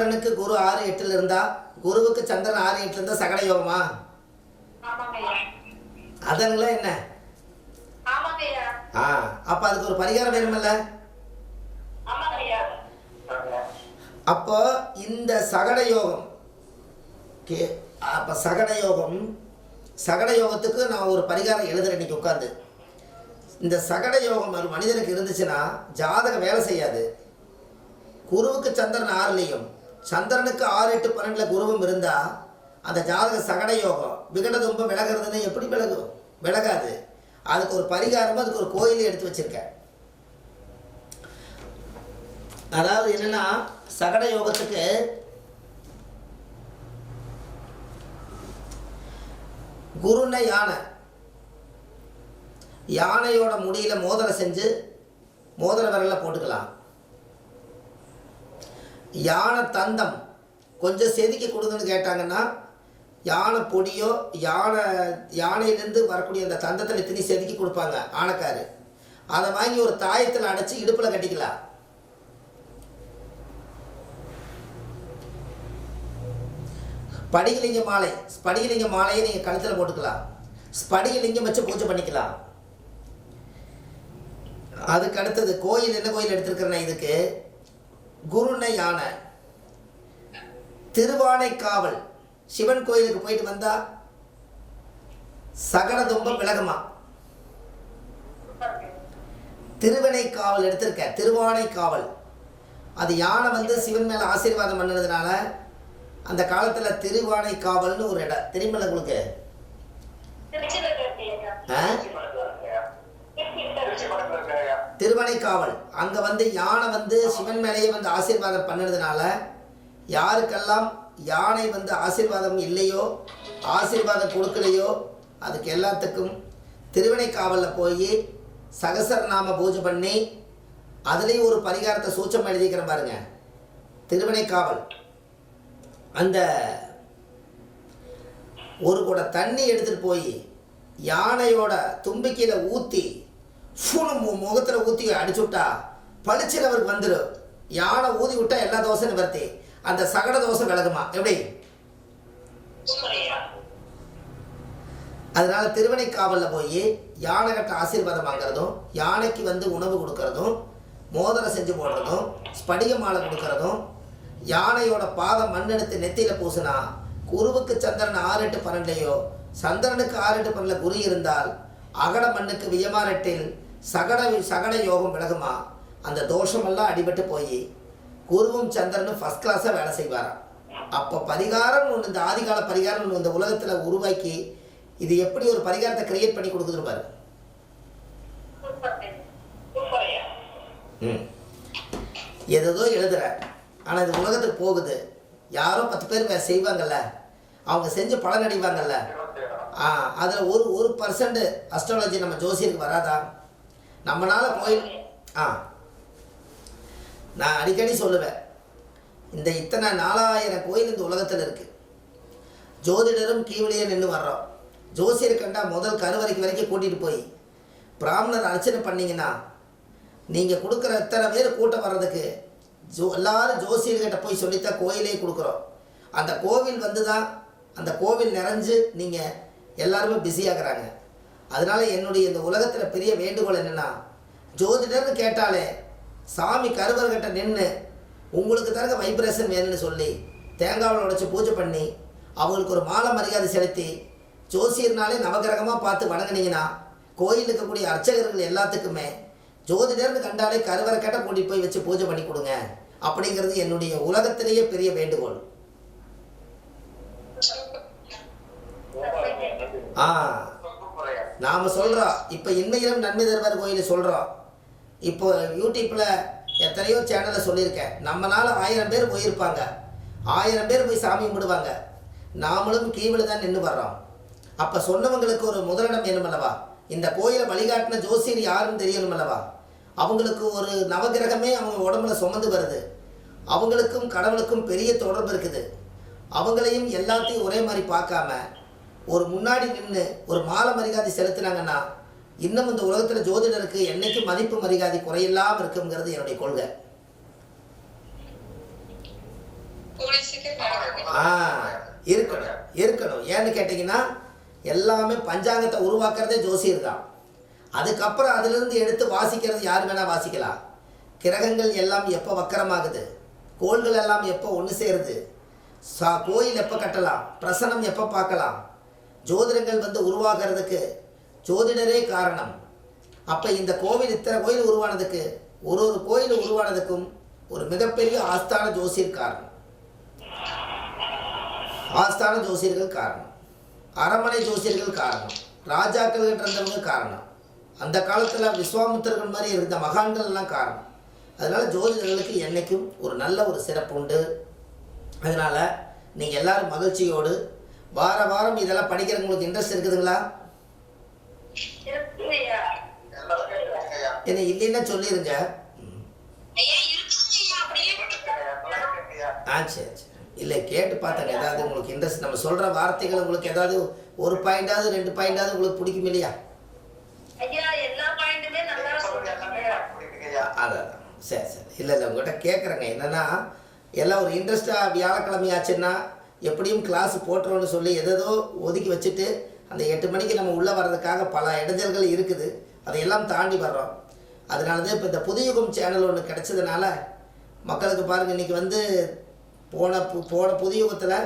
சந்திரனுக்கு குரு ஆறு எட்டுல இருந்தா குருவுக்கு சந்திரன் ஆறு எட்டுல இருந்தா சகட யோகமா? அதங்களா என்ன? ஆ அப்ப அதுக்கு ஒரு பரிகாரம் வேணுமில்ல? அப்போ இந்த சகட யோகம் கே அப்போ சகட யோகம் சகட யோகத்துக்கு நான் ஒரு பரிகாரம் எழுதுறேன் இன்னைக்கு உட்காந்து இந்த சகட யோகம் ஒரு மனிதனுக்கு இருந்துச்சுன்னா ஜாதகம் வேலை செய்யாது. குருவுக்கு சந்திரன் ஆறுலையும் சந்திரனுக்கு ஆறு எட்டு பன்னெண்டில் குருவும் இருந்தால் அந்த ஜாதக சகட யோகம் விகடதும்பம் விலகிறதுன்னு எப்படி விலகும்? விலகாது. அதுக்கு ஒரு பரிகாரமும் அதுக்கு ஒரு கோயிலே எடுத்து வச்சிருக்கேன். அதாவது என்னென்னா சகட யோகத்துக்கு குருன யானை யானையோட முடியில மோதலை செஞ்சு மோதிர விரலை போட்டுக்கலாம். யானை தந்தம். கொஞ்சம் செதுக்கி கொடுங்கன்னு கேட்டாங்கன்னா யானை பொடியோ யானை யானையிலேருந்து வரக்கூடிய அந்த தந்தத்தில் திணி செதுக்கி கொடுப்பாங்க ஆனைக்காரு. அதை வாங்கி ஒரு தாயத்தில் அடைச்சி இடுப்பில் கட்டிக்கலாம். ஸ்படிகலிங்க மாலை ஸ்படிகலிங்க மாலையை நீங்கள் கழுத்தில் போட்டுக்கலாம். ஸ்படிகலிங்கம் வச்சு பூஜை பண்ணிக்கலாம். அதுக்கு அடுத்தது கோயில் என்ன கோயில் எடுத்துருக்குறேன்னா இதுக்கு? குருன யானை திருவானைக்காவல். சிவன் கோயிலுக்கு போயிட்டு வந்தா சகல துன்பம் விலகுமா? திருவனைக்காவல் எடுத்திருக்க திருவானைக்காவல். அது யானை வந்து சிவன் மேலே ஆசீர்வாதம் பண்ணதுனால அந்த காலத்தில் திருவானைக்காவல்னு ஒரு இடம். தெரியுமில்ல உங்களுக்கு? ஆ? திருவனைக்காவல் அங்கே வந்து யானை வந்து சிவன் மேலேயே வந்து ஆசீர்வாதம் பண்ணதுனால யாருக்கெல்லாம் யானை வந்து ஆசீர்வாதம் இல்லையோ ஆசீர்வாதம் கொடுக்கலையோ அதுக்கு எல்லாத்துக்கும் திருவனைக்காவலில் போய் சகசரநாம பூஜை பண்ணி அதுலேயும் ஒரு பரிகாரத்தை சூச்சம் எழுதிக்கிறேன் பாருங்க. திருவனைக்காவல் அந்த ஒரு கூட தண்ணி எடுத்துகிட்டு போய் யானையோட தும்பிக்கையில் ஊற்றி ஃபுனு முகத்தில் ஊற்றி அடிச்சு விட்டா பளிச்சில் அவருக்கு வந்துடும் யானை ஊதி விட்டா எல்லா தோசையும் நிவர்த்தி. அந்த சகட தோசை விலகுமா எப்படி? அதனால திருவனைக்காவலில் போய் யானை கட்ட ஆசீர்வாதம் வாங்குறதும் யானைக்கு வந்து உணவு கொடுக்கறதும் மோதிரம் செஞ்சு போடுறதும் ஸ்படிக மாலை கொடுக்கறதும் யானையோட பாதம் மண்ணெடுத்து நெத்தியில் பூசினா குருவுக்கு சந்திரன் ஆறு எட்டு பன்னெண்டையோ சந்திரனுக்கு ஆறு எட்டு பன்னெண்டில் குரு இருந்தால் அகட மண்ணுக்கு வியமானட்டில் சகட சகட யோகம் விலகுமா? அந்த தோஷமெல்லாம் அடிபட்டு போய் குருவும் சந்திரனும் ஃபஸ்ட் கிளாஸாக வேலை செய்வாராம். அப்போ பரிகாரம் ஒன்று இந்த ஆதிகால பரிகாரம் ஒன்று இந்த உலகத்தில் உருவாக்கி இது எப்படி ஒரு பரிகாரத்தை கிரியேட் பண்ணி கொடுக்குதுன்னு பாரு. ம். எதோ எழுதுற. ஆனால் இது உலகத்துக்கு போகுது. யாரோ பத்து பேர் செய்வாங்கல்ல. அவங்க செஞ்சு பலன் அடைவாங்கல்ல. அதில் ஒரு ஒரு பர்சன்ட் அஸ்ட்ராலஜி நம்ம ஜோசியருக்கு வராதா? நம்மளால கோயில் ஆ. நான் அடிக்கடி சொல்லுவேன் இந்த இத்தனை நாலாயிரம் கோயில் இந்த உலகத்தில் இருக்குது ஜோதிடரும் கீழே நின்று வர்றோம். ஜோசியர் கண்டா முதல் கருவறைக்கு வரைக்கும் கூட்டிகிட்டு போய் பிராமணர் அர்ச்சனை பண்ணீங்கன்னா நீங்கள் கொடுக்குற எத்தனை பேர் கூட்டம் வர்றதுக்கு ஜோ எல்லாரும் ஜோசியர்கிட்ட போய் சொல்லித்தான் கோயிலே கொடுக்குறோம். அந்த கோவில் வந்து தான் அந்த கோவில் நிறைஞ்சு நீங்கள் எல்லாருமே பிஸியாகிறாங்க அதனால என்னுடைய இந்த உலகத்தில் பெரிய வேண்டுகோள் என்னென்னா ஜோதிடர்னு கேட்டாலே சாமி கருவர்கிட்ட நின்று உங்களுக்கு தரங்க வைப்ரேஷன் வேணும்னு சொல்லி தேங்காவில் உடைச்சு பூஜை பண்ணி அவங்களுக்கு ஒரு மாலை மரியாதை செலுத்தி ஜோசியர்னாலே நவகிரகமாக பார்த்து வணங்குனீங்கன்னா கோயில் இருக்கக்கூடிய அர்ச்சகர்கள் எல்லாத்துக்குமே ஜோதிடர்னு கண்டாலே கருவறை கேட்ட கூட்டிட்டு போய் வச்சு பூஜை பண்ணி கொடுங்க. அப்படிங்கிறது என்னுடைய உலகத்திலேயே பெரிய வேண்டுகோள். ஆ. நாம் சொல்கிறோம் இப்போ இன்மையிலும் நன்மை தருவார் கோயில் சொல்கிறோம் இப்போ யூடியூப்பில் எத்தனையோ சேனலை சொல்லியிருக்கேன். நம்மனால ஆயிரம் பேர் போயிருப்பாங்க. ஆயிரம் பேர் போய் சாமி கும்பிடுவாங்க. நாமளும் கீழே தான் நின்று வர்றோம். அப்போ சொன்னவங்களுக்கு ஒரு முதலிடம் வேணுமல்லவா? இந்த கோயிலை வழிகாட்டின ஜோசியர் யாருன்னு தெரியணுமல்லவா? அவங்களுக்கு ஒரு நவகிரகமே அவங்க உடம்புல சுமந்து வருது. அவங்களுக்கும் கடவுளுக்கும் பெரிய தொடர்பு இருக்குது. அவங்களையும் எல்லாத்தையும் ஒரே மாதிரி பார்க்காம ஒரு முன்னாடி நின்று ஒரு மாலை மரியாதை செலுத்தினாங்கன்னா இன்னும் இந்த உலகத்தில் ஜோதிடருக்கு என்னைக்கும் மதிப்பு மரியாதை குறையில்லாமல் இருக்குங்கிறது என்னுடைய கொள்கை. ஆ இருக்கணும் இருக்கணும். ஏன்னு கேட்டிங்கன்னா எல்லாமே பஞ்சாங்கத்தை உருவாக்குறதே ஜோசியர் தான். அதுக்கப்புறம் அதிலிருந்து எடுத்து வாசிக்கிறது யார் வேணால் வாசிக்கலாம். கிரகங்கள் எல்லாம் எப்போ வக்கரமாகுது? கோள்கள் எல்லாம் எப்போ ஒன்று சேருது? சா கோயில் எப்போ கட்டலாம்? பிரசனம் எப்போ பார்க்கலாம்? ஜோதிடங்கள் வந்து உருவாகிறதுக்கு ஜோதிடரே காரணம். அப்போ இந்த கோவில் இத்தனை கோயில் உருவானதுக்கு ஒரு ஒரு கோயில் உருவானதுக்கும் ஒரு மிகப்பெரிய ஆஸ்தான ஜோசியர் காரணம். ஆஸ்தான ஜோசியர்கள் காரணம். அரமனை ஜோசியர்கள் காரணம். ராஜாக்கள் இருந்தவங்க காரணம். அந்த காலத்தில் விஸ்வாமித்திரர்கள் மாதிரி இருந்த மகான்கள் எல்லாம் காரணம். அதனால் ஜோதிடர்களுக்கு என்னைக்கும் ஒரு நல்ல ஒரு சிறப்பு உண்டு. அதனால நீங்கள் எல்லாரும் மகிழ்ச்சியோடு வார வாரம் இதெல்லாம் படிக்கிற உங்களுக்கு இன்ட்ரெஸ்ட் இருக்குதுங்களா? என்ன இல்லைன்னா அப்படியே ஆ சரி சரி. இல்லை கேட்டு பார்த்தேங்க. ஏதாவது உங்களுக்கு இன்ட்ரெஸ்ட் நம்ம சொல்கிற வார்த்தைகள் உங்களுக்கு ஏதாவது ஒரு பாயிண்டாவது ரெண்டு பாயிண்டாவது உங்களுக்கு பிடிக்கும் இல்லையா? அதான். சரி சரி. இல்லை இல்லை உங்கள்கிட்ட கேட்குறேங்க. என்னென்னா எல்லாம் ஒரு இன்ட்ரெஸ்ட்டாக வியாழக்கிழமை ஆச்சுன்னா எப்படியும் கிளாஸ் போட்டுருவோன்னு சொல்லி எதேதோ ஒதுக்கி வச்சுட்டு அந்த எட்டு மணிக்கு நம்ம உள்ளே வர்றதுக்காக பல இடைஞ்சல்கள் இருக்குது. அதையெல்லாம் தாண்டி வர்றோம். அதனால தான் இப்போ இந்த புதுயுகம் சேனல் ஒன்று கிடச்சதுனால மக்களுக்கு பாருங்கள் இன்றைக்கி வந்து போன பு- போன புதுயுகத்தில்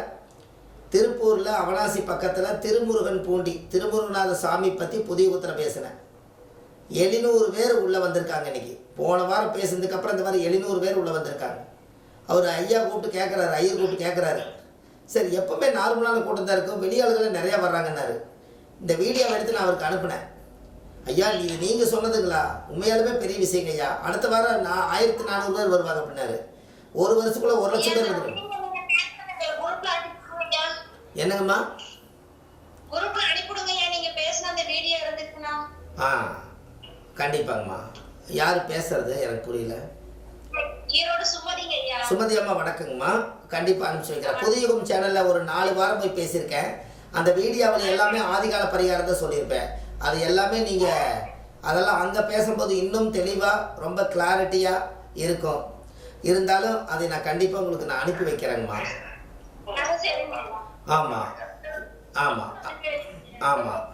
திருப்பூரில் அவனாசி பக்கத்தில் திருமுருகன் பூண்டி திருமுருகநாத சாமி பற்றி புதுயுகத்தில் பேசினேன். எழுநூறு பேர் உள்ளே வந்திருக்காங்க இன்றைக்கி போன வாரம் பேசினதுக்கப்புறம் இந்த மாதிரி எழுநூறு பேர் உள்ளே வந்திருக்காங்க. அவர் ஐயா கூப்பிட்டு கேட்குறாரு ஐயர் கூப்பிட்டு கேட்குறாரு சரி எப்பவுமே நார்மலான கூட்டம் தான் இருக்கும். வெளியாளுகள் நிறையா வர்றாங்கன்னாரு. இந்த வீடியோவை எடுத்து நான் அவருக்கு அனுப்பினேன். ஐயா இது நீங்கள் சொன்னதுங்களா? உண்மையாலுமே பெரிய விஷயங்க ஐயா. அடுத்த வாரம் நான் ஆயிரத்தி நானூறு பேர் வருவாங்க அப்படின்னாரு. ஒரு வருஷத்துக்குள்ள ஒரு லட்சம் பேர் வந்துடும் என்னங்கம்மா? ஆ கண்டிப்பாங்கம்மா. யார் பேசுறது? எனக்கு புரியல. சுமதி அம்மா வணக்கங்கம்மா. கண்டிப்பாக அனுப்பிச்சு வைக்கிறேன். புதியுகம் சேனலில் ஒரு நாலு வாரம் போய் பேசியிருக்கேன். அந்த வீடியோவில் எல்லாமே ஆதிகால பரிகாரம் தான் சொல்லியிருப்பேன். அது எல்லாமே நீங்கள் அதெல்லாம் அங்கே பேசும்போது இன்னும் தெளிவாக ரொம்ப கிளாரிட்டியாக இருக்கும். இருந்தாலும் அதை நான் கண்டிப்பாக உங்களுக்கு நான் அனுப்பி வைக்கிறேங்கம்மா. ஆமாம் ஆமாம் ஆமாம்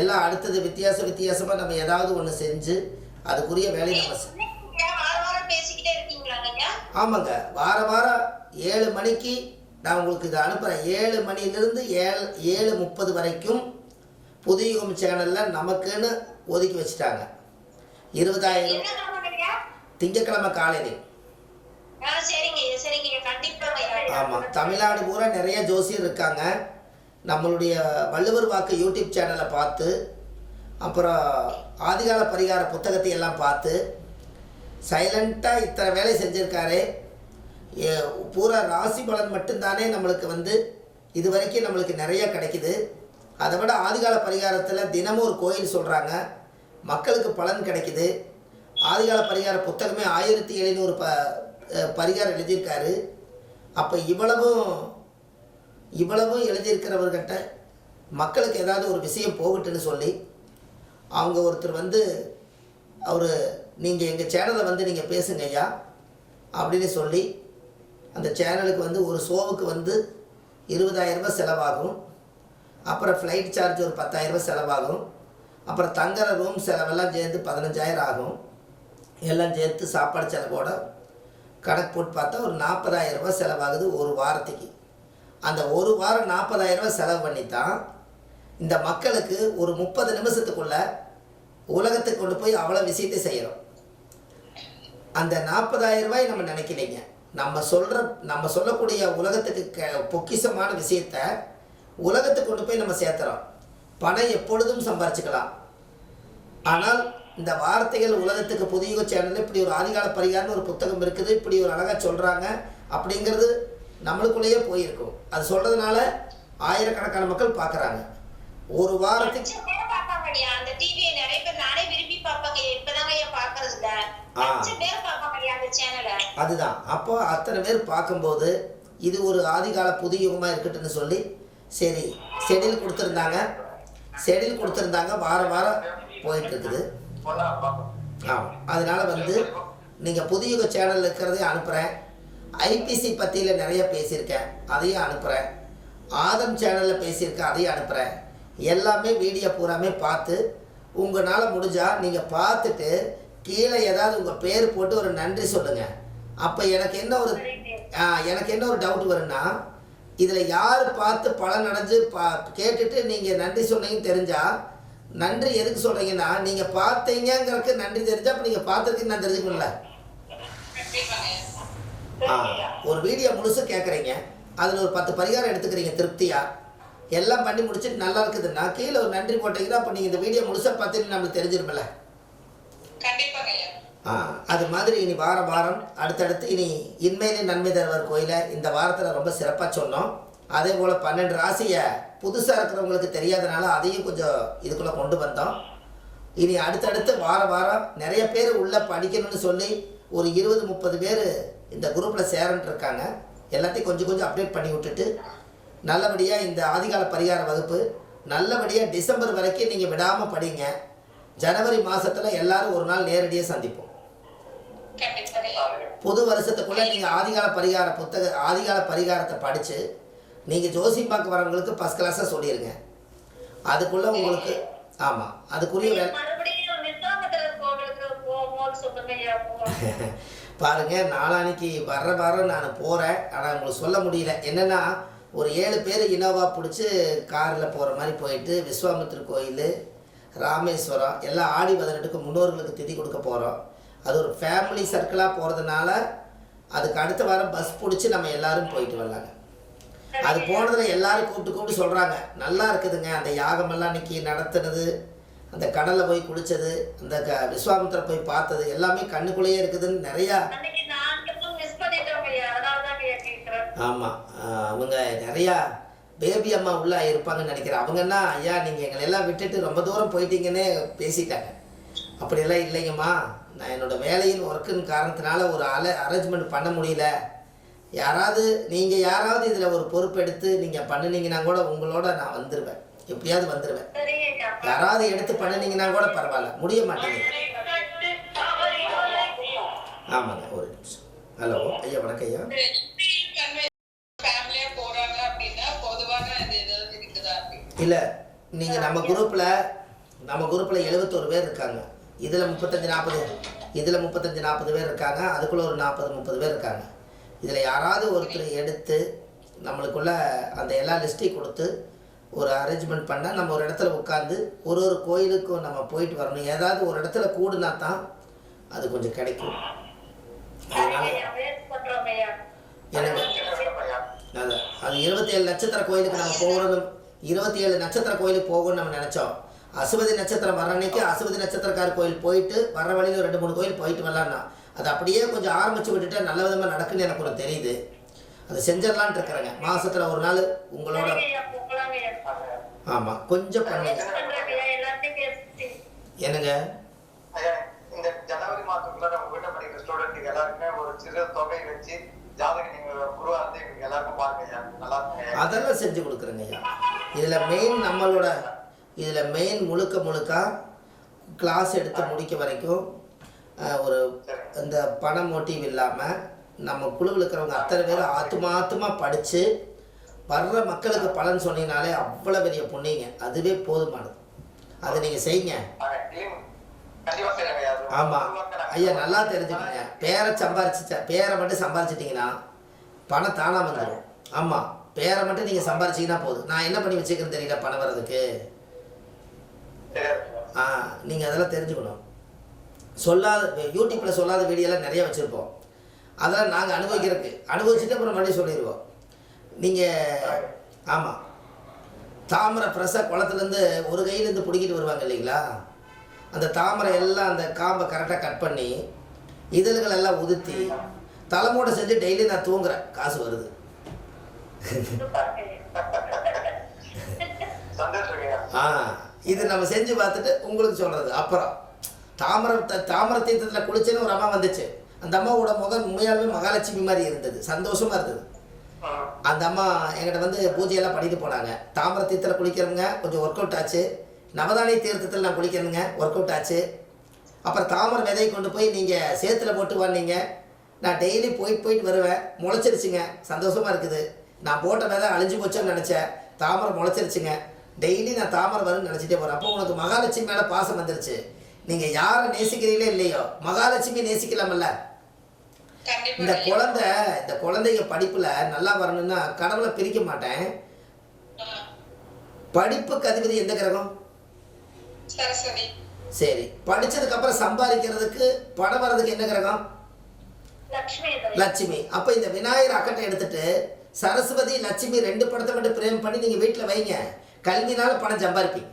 எல்லாம் அடுத்தது வித்தியாச வித்தியாசமாக நம்ம ஏதாவது ஒன்று செஞ்சு அதுக்குரிய வேலையை நம்ம பேசிக்கிட்டே ஆமாங்க. வார வாரம் ஏழு மணிக்கு நான் உங்களுக்கு இதை அனுப்புகிறேன் ஏழு மணிலேருந்து ஏழு ஏழு முப்பது வரைக்கும் புதியுகம் சேனலில் நமக்குன்னு ஒதுக்கி வச்சுட்டாங்க. இருபதாயிரம் திங்கக்கிழமை காலையில். ஆமாம் தமிழ்நாடு பூரா நிறைய ஜோசியர் இருக்காங்க. நம்மளுடைய வள்ளுவர் வாக்கு யூடியூப் சேனலை பார்த்து அப்புறம் ஆதிகால பரிகார புத்தகத்தை எல்லாம் பார்த்து சைலண்ட்டாக இத்தனை வேலை செஞ்சுருக்காரு. ஏ- பூரா ராசி பலன் மட்டும்தானே நம்மளுக்கு வந்து இது வரைக்கும் நம்மளுக்கு நிறைய கிடைக்குது. அதை விட ஆதிகால பரிகாரத்தில் தினமும் ஒரு கோயில் சொல்கிறாங்க மக்களுக்கு பலன் கிடைக்குது. ஆதிகால பரிகார புத்தகமே ஆயிரத்தி எழுநூறு ப பரிகாரம் எழுதியிருக்காரு. அப்போ இவ்வளவும் இவ்வளவும் எழுதியிருக்கிறவர்கிட்ட மக்களுக்கு ஏதாவது ஒரு விஷயம் போகட்டுன்னு சொல்லி அவங்க ஒருத்தர் வந்து அவர் நீங்கள் எங்கள் சேனலை வந்து நீங்கள் பேசுங்க ஐயா அப்படின்னு சொல்லி அந்த சேனலுக்கு வந்து ஒரு ஷோவுக்கு வந்து இருபதாயிரரூபா செலவாகும். அப்புறம் ஃப்ளைட் சார்ஜ் ஒரு பத்தாயிரம் ரூபாய் செலவாகும். அப்புறம் தங்குற ரூம் செலவெல்லாம் சேர்த்து பதினஞ்சாயிரம் ஆகும். எல்லாம் சேர்த்து சாப்பாடு செலவோட கணக்கு போட்டு பார்த்தா ஒரு நாற்பதாயிரரூபா செலவாகுது ஒரு வாரத்துக்கு. அந்த ஒரு வாரம் நாற்பதாயிரரூபா செலவு பண்ணி தான் இந்த மக்களுக்கு ஒரு முப்பது நிமிஷத்துக்குள்ளே உலகத்துக்கு கொண்டு போய் அவ்வளோ விஷயத்தை செய்கிறோம் அந்த நாற்பதாயிரம் ரூபாய் நம்ம நினைக்கலைங்க. நம்ம சொல்கிற நம்ம சொல்லக்கூடிய உலகத்துக்கு க பொக்கிஷமான விஷயத்த உலகத்துக்கு கொண்டு போய் நம்ம சேர்த்துறோம். பணம் எப்பொழுதும் சம்பாரிச்சுக்கலாம். ஆனால் இந்த வார்த்தைகள் உலகத்துக்கு புதிய சேனலில் இப்படி ஒரு ஆதிகால பரிகாரம்னு ஒரு புத்தகம் இருக்குது இப்படி ஒரு அழகாக சொல்கிறாங்க அப்படிங்கிறது நம்மளுக்குள்ளேயே போயிருக்கும். அது சொல்கிறதுனால ஆயிரக்கணக்கான மக்கள் பார்க்குறாங்க. ஒரு வாரத்துக்கு பார்ப்பாங்கய்யா அந்த டிவியை நிறைய பேர் நானே விரும்பி பார்ப்பாங்க. இப்பதாங்க ஐயா பாக்குறது இல்ல. லட்சம் பேர் பார்ப்பாங்கய்யா அந்த சேனலை அதுதான். அப்போ அத்தனை பேர் பார்க்கும்போது இது ஒரு ஆதிகால புதிய யுகமாக இருக்கட்டும்னு சொல்லி சரி செடில் கொடுத்துருந்தாங்க. செடில் கொடுத்துருந்தாங்க. வார வாரம் போயிட்டு இருக்குது ஆமாம் அதனால வந்து நீங்கள் புதியுக சேனல் இருக்கிறதையும் அனுப்புகிறேன் ஐபிசி பற்றியில் நிறைய பேசியிருக்கேன். அதையும் அனுப்புகிறேன் ஆதம் சேனலில் பேசியிருக்கேன். அதையும் அனுப்புகிறேன் எல்லாமே வீடியோ பூராமே பார்த்து உங்களால் முடிஞ்சால் நீங்கள் பார்த்துட்டு கீழே ஏதாவது உங்கள் பேர் போட்டு ஒரு நன்றி சொல்லுங்கள் அப்போ எனக்கு என்ன ஒரு எனக்கு என்ன ஒரு டவுட் வரும்னா இதில் யார் பார்த்து பலன் அடைஞ்சு பா கேட்டுட்டு நீங்கள் நன்றி சொன்னீங்கன்னு தெரிஞ்சால் நன்றி எதுக்கு சொல்கிறீங்கன்னா நீங்கள் பார்த்தீங்கங்கிறதுக்கு நன்றி தெரிஞ்சால் அப்போ நீங்கள் பார்த்ததுக்கு நான் தெரிஞ்சுக்கணும்ல. ஆ ஒரு வீடியோ முழுசும் கேட்குறீங்க அதில் ஒரு பத்து பரிகாரம் எடுத்துக்கிறீங்க திருப்தியாக எல்லாம் பண்ணி முடிச்சுட்டு நல்லா இருக்குதுன்னா கீழே ஒரு நன்றி போட்டீங்கன்னா அப்போ நீங்கள் இந்த வீடியோ முழுசாக பார்த்துட்டு நம்மளுக்கு தெரிஞ்சிருமில்ல ஆ அது மாதிரி இனி வாரம் வாரம் அடுத்தடுத்து இனி இன்மையிலே நன்மை தருவார் கோயிலை இந்த வாரத்தில் ரொம்ப சிறப்பாக சொன்னோம். அதே போல் பன்னெண்டு ராசியை புதுசாக இருக்கிறவங்களுக்கு தெரியாதனால அதையும் கொஞ்சம் இதுக்குள்ளே கொண்டு வந்தோம். இனி அடுத்தடுத்து வார வாரம் நிறைய பேர் உள்ளே படிக்கணும்னு சொல்லி ஒரு இருபது முப்பது பேர் இந்த குரூப்பில் சேரன்ட்டு இருக்காங்க. எல்லாத்தையும் கொஞ்சம் கொஞ்சம் அப்டேட் பண்ணி விட்டுட்டு நல்லபடியாக இந்த ஆதிகால பரிகார வகுப்பு நல்லபடியாக டிசம்பர் வரைக்கும் நீங்கள் விடாமல் படிங்க. ஜனவரி மாதத்தில் எல்லாரும் ஒரு நாள் நேரடியாக சந்திப்போம். புது வருஷத்துக்குள்ளே நீங்கள் ஆதிகால பரிகார புத்தக ஆதிகால பரிகாரத்தை படித்து நீங்கள் ஜோசி பார்க்க வரவங்களுக்கு ஃபஸ்ட் கிளாஸாக சொல்லிடுங்க அதுக்குள்ளே உங்களுக்கு ஆமாம் அதுக்குரிய வேலை பாருங்க நாளான்னைக்கு வர்ற வாரம் நான் போகிறேன் ஆனால் உங்களுக்கு சொல்ல முடியல. என்னென்னா ஒரு ஏழு பேர் இனோவா பிடிச்சி காரில் போகிற மாதிரி போயிட்டு விஸ்வாமித்திர கோயில் ராமேஸ்வரம் எல்லாம் ஆடி பதினெட்டுக்கு முன்னோர்களுக்கு திதி கொடுக்க போகிறோம் அது ஒரு ஃபேமிலி சர்க்கிளாக போகிறதுனால அதுக்கு அடுத்த வாரம் பஸ் பிடிச்சி நம்ம எல்லாரும் போயிட்டு வரலாங்க. அது போனதில் எல்லாரும் கூப்பிட்டு கூப்பிட்டு சொல்கிறாங்க நல்லா இருக்குதுங்க அந்த யாகமெல்லாம் இன்றைக்கி நடத்துனது அந்த கடலில் போய் குளித்தது அந்த க விஸ்வாமித்திர போய் பார்த்தது எல்லாமே கண்ணுக்குள்ளேயே இருக்குதுன்னு நிறையா அன்னைக்கு நான் மிஸ் பண்ணிட்டோம் ஐயா அதனால தான் ஐயா கேட்குறேன் ஆமாம் அவங்க நிறையா பேபி அம்மா உள்ளே இருப்பாங்கன்னு நினைக்கிறேன். அவங்கன்னா ஐயா நீங்கள் எங்களை எல்லாம் விட்டுட்டு ரொம்ப தூரம் போயிட்டீங்கன்னு பேசிட்டாங்க. அப்படியெல்லாம் இல்லைங்கம்மா. நான் என்னோடய வேலையின் ஒர்க்குன்னு காரணத்தினால ஒரு அல அரேஞ்ச்மெண்ட் பண்ண முடியல. யாராவது நீங்கள் யாராவது இதில் ஒரு பொறுப்பெடுத்து நீங்கள் பண்ணுனீங்கன்னா கூட உங்களோட நான் வந்துடுவேன் எப்படியாவது வந்துடுவேன் யாராவது எடுத்து பண்ணுனீங்கன்னா கூட பரவாயில்ல. முடிய மாட்டேங்குது. ஆமாங்க ஒரு நிமிஷம். ஹலோ ஐயா வணக்கம் ஐயா. இல்லை நீங்கள் நம்ம குரூப்பில் நம்ம குரூப்பில் எழுபத்தோரு பேர் இருக்காங்க இதில் முப்பத்தஞ்சு நாற்பது இதில் முப்பத்தஞ்சு நாற்பது பேர் இருக்காங்க அதுக்குள்ளே ஒரு நாற்பது முப்பது பேர் இருக்காங்க இதில் யாராவது ஒருத்தர் எடுத்து நம்மளுக்குள்ள அந்த எல்லா லிஸ்ட்டையும் கொடுத்து ஒரு அரேஞ்ச்மெண்ட் பண்ணால் நம்ம ஒரு இடத்துல உட்காந்து ஒரு ஒரு கோயிலுக்கும் நம்ம போயிட்டு வரணும் ஏதாவது ஒரு இடத்துல கூடுனா தான் அது கொஞ்சம் கிடைக்கும் அதனால் எனக்கு அது இருபத்தி ஏழு நட்சத்திர கோயிலுக்கு நம்ம போகணும் இருபத்தி ஏழு நட்சத்திர கோயிலுக்கு போகணும்னு நம்ம நினச்சோம். அசுவதி நட்சத்திரம் வர அன்னைக்கு அசுவதி நட்சத்திரக்கார கோயில் போயிட்டு வர வழியில் ரெண்டு மூணு கோயில் போயிட்டு வரலான்னா அது அப்படியே கொஞ்சம் ஆரம்பித்து விட்டுட்டா நல்ல விதமாக நடக்குன்னு எனக்கு ஒன்று தெரியுது. அதை செஞ்சிடலான்ட்டு இருக்கிறேங்க. மாசத்துல ஒரு நாள் உங்களோட ஆமாம் கொஞ்சம் பண்ணுங்க. என்னங்க? இந்த ஜனவரி மாசத்துக்குள்ள நம்ம வீட்டை படிக்கிற ஸ்டூடெண்ட் எல்லாருக்குமே ஒரு சிறு தொகை வச்சு இருந்து எங்களுக்கு எல்லாருக்கும் நல்லா இருக்குங்க. அதெல்லாம் செஞ்சு கொடுக்குறேங்க ஐயா. இதில் மெயின் நம்மளோட இதில் மெயின் முழுக்க முழுக்க கிளாஸ் எடுத்து முடிக்க வரைக்கும் ஒரு இந்த பண மோட்டிவ் இல்லாமல் நம்ம குழுவில் இருக்கிறவங்க அத்தனை பேரும் ஆத்துமாத்துமாக படித்து வர்ற மக்களுக்கு பலன் சொன்னீங்கனாலே அவ்வளோ பெரிய புண்ணியங்க. அதுவே போதுமானது. அதை நீங்கள் செய்யுங்க. ஆமாம் ஐயா நல்லா தெரிஞ்சுக்கோங்க. பேரை சம்பாரிச்சு பேரை மட்டும் சம்பாரிச்சிட்டிங்கன்னா பணம் தானாக வந்துடும் ஆமாம் பேரை மட்டும் நீங்கள் சம்பாரிச்சிங்கன்னா போதும். நான் என்ன பண்ணி வச்சுக்கிறேன்னு தெரியல பணம் வர்றதுக்கு. ஆ நீங்கள் அதெல்லாம் தெரிஞ்சுக்கணும். சொல்லாத யூடியூப்பில் சொல்லாத வீடியோலாம் நிறைய வச்சுருப்போம். அதெல்லாம் நாங்கள் அனுபவிக்கிறதுக்கு. அனுபவிச்சுட்டு அப்புறம் மறுபடியும் சொல்லிடுவோம். நீங்கள் ஆமாம் தாமரை ஃப்ரெஷ்ஷாக குளத்துலேருந்து ஒரு கையிலேருந்து பிடிக்கிட்டு வருவாங்க இல்லைங்களா? அந்த தாமரை எல்லாம் அந்த காம்பை கரெக்டாக கட் பண்ணி இதழ்கள் எல்லாம் உதுத்தி தலைமூட செஞ்சு டெய்லி நான் தூங்குறேன். காசு வருது. ஆ இது நம்ம செஞ்சு பார்த்துட்டு உங்களுக்கு சொல்கிறது அப்புறம் தாமரை த- தாமரை தீர்த்தத்தில் குளிச்சேன்னு ஒரு அம்மா வந்துச்சு. அந்த அம்மாவோட முகம் உண்மையாலுமே மகாலட்சுமி மாதிரி இருந்தது. சந்தோஷமாக இருந்தது. அந்த அம்மா எங்கிட்ட வந்து பூஜையெல்லாம் பண்ணிட்டு போனாங்க. தாமரை தீர்த்தத்தில் குளிக்கிறவங்க கொஞ்சம் ஒர்க் அவுட் ஆச்சு. நவதானிய தீர்த்தத்தில் நான் குளிக்கணுங்க ஒர்க் அவுட் ஆச்சு. அப்புறம் தாமரை விதையை கொண்டு போய் நீங்கள் சேத்துல போட்டு வந்தீங்க நான் டெய்லி போயிட்டு போயிட்டு வருவேன். முளைச்சிருச்சுங்க. சந்தோஷமாக இருக்குது. நான் போட்ட விதை அழிஞ்சு போச்சோன்னு நினச்சேன். தாமரை முளைச்சிருச்சுங்க. டெய்லி நான் தாமரை வரும்னு நினச்சிட்டே போகிறேன் அப்போ உனக்கு மகாலட்சுமி மேலே பாசம் வந்துருச்சு. நீங்கள் யாரை நேசிக்கிறீங்களோ இல்லையோ மகாலட்சுமி நேசிக்கலாமல்ல இந்த. குழந்தை இந்த குழந்தைங்க படிப்பில் நல்லா வரணும்னா கடவுளை பிரிக்க மாட்டேன். ஆ, படிப்புக்கு அதிபதி எந்த கிரகம்? சரஸ்வதி சரி படிச்சதுக்கு அப்புறம் சம்பாதிக்கிறதுக்கு பணம் வர்றதுக்கு என்ன கிரகம்? லக்ஷ்மி லட்சுமி. அப்போ இந்த விநாயகர் அக்கட்டை எடுத்துட்டு சரஸ்வதி லட்சுமி ரெண்டு படத்தை மட்டும் பிரேம் பண்ணி நீங்கள் வீட்டில் வைங்க. கல்வினால பணம் சம்பாதிப்பீங்க.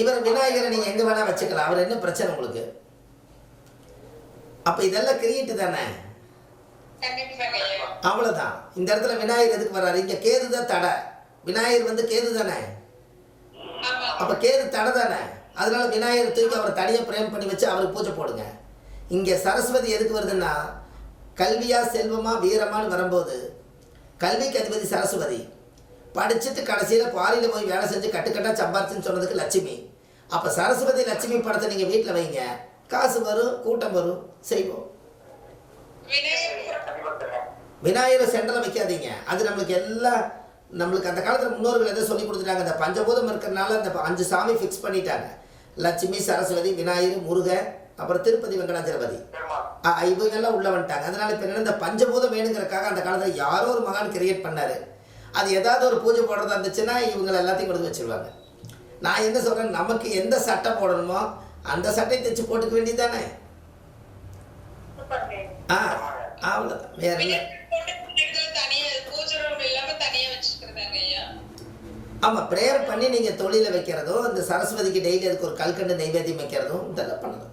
இவர் விநாயகரை நீங்கள் எங்கே வேணால் வச்சுக்கலாம். அவர் என்ன பிரச்சனை உங்களுக்கு? அப்போ இதெல்லாம் கிரியேட்டு தானே? அவ்வளோதான் இந்த இடத்துல விநாயகர் எதுக்கு வர்றாரு? இங்கே கேது தான் தடை. விநாயகர் வந்து கேது தானே? அப்போ கேது தடை தானே? அதனால விநாயகர் தூக்கி அவரை தனியாக பிரேம் பண்ணி வச்சு அவருக்கு பூஜை போடுங்க. இங்கே சரஸ்வதி எதுக்கு வருதுன்னா கல்வியா செல்வமா வீரமான்னு வரும்போது கல்விக்கு அதிபதி சரஸ்வதி. படிச்சுட்டு கடைசியில் பாரியில் போய் வேலை செஞ்சு கட்டுக்கட்டாக சம்பாரிச்சுன்னு சொன்னதுக்கு லட்சுமி. அப்போ சரஸ்வதி லட்சுமி படத்தை நீங்கள் வீட்டில் வைங்க. காசு வரும் கூட்டம் வரும் செய்வோம். விநாயகரை சென்டரில் வைக்காதீங்க. அது நம்மளுக்கு எல்லாம் நம்மளுக்கு அந்த காலத்தில் முன்னோர்கள் எதை சொல்லி கொடுத்துட்டாங்க. இந்த பஞ்சபூதம் இருக்கிறனால அந்த அஞ்சு சாமி ஃபிக்ஸ் பண்ணிட்டாங்க. லட்சுமி சரஸ்வதி விநாயகர் முருகன் அப்புறம் திருப்பதி வெங்கடாச்சலபதி இவங்கெல்லாம் உள்ள வந்துட்டாங்க. அதனால இப்போ என்னன்னா இந்த பஞ்சபூதம் வேணுங்கிறக்காக அந்த காலத்தில் யாரோ ஒரு மகான் கிரியேட் பண்ணாரு. அது ஏதாவது ஒரு பூஜை போடுறதா இருந்துச்சுன்னா இவங்க எல்லாத்தையும் கொடுத்து வச்சிருவாங்க. நான் என்ன சொல்கிறேன் நமக்கு எந்த சட்டை போடணுமோ அந்த சட்டை தைச்சு போட்டுக்க வேண்டியதானே ஆ அவ்வளோதான் வேற என்ன விநாயகர் போட்டு கும்பிடுறது தனியா பூஜை ரூம் இல்லாம தனியா வச்சுக்கிறதாங்க ஐயா ஆமாம் ப்ரேயர் பண்ணி நீங்கள் தொழிலை வைக்கிறதும் இந்த சரஸ்வதிக்கு டெய்லி அதுக்கு ஒரு கல்கண்டு நைவேத்தியம் வைக்கிறதும் இதெல்லாம் பண்ணணும்.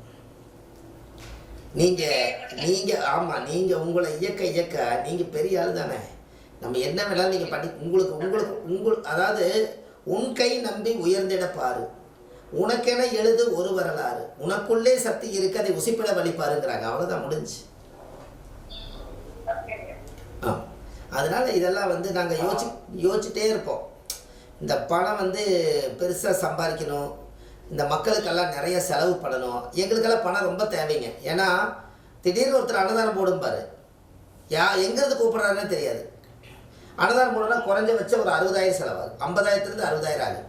நீங்கள் நீங்கள் ஆமாம் நீங்கள் உங்களை இயக்க இயக்க நீங்கள் பெரிய ஆள் தானே. நம்ம என்ன வேணாலும் நீங்கள் பண்ணி உங்களுக்கு உங்களுக்கு உங்கள் அதாவது உன் கை நம்பி உயர்ந்திட பாரு. உனக்கென எழுது ஒரு வரலாறு. உனக்குள்ளே சக்தி இருக்கு அதை உசிப்பிட வழிபாருங்கிறாங்க அவ்வளோதான் முடிஞ்சு. ஓகே ஆ. அதனால் இதெல்லாம் வந்து நாங்கள் யோசி யோசிச்சுட்டே இருப்போம். இந்த பணம் வந்து பெருசாக சம்பாதிக்கணும். இந்த மக்களுக்கெல்லாம் நிறைய செலவு பண்ணணும். எங்களுக்கெல்லாம் பணம் ரொம்ப தேவைங்க. ஏன்னா திடீர்னு ஒருத்தர் அன்னதானம் போடும்பார். யா எங்கேருந்து கூப்பிட்றாருன்னு தெரியாது. அன்னதானம் போடணும்னா குறைஞ்ச ஒரு அறுபதாயிரம் செலவாகும். ஐம்பதாயிரத்துலேருந்து அறுபதாயிரம் ஆகும்.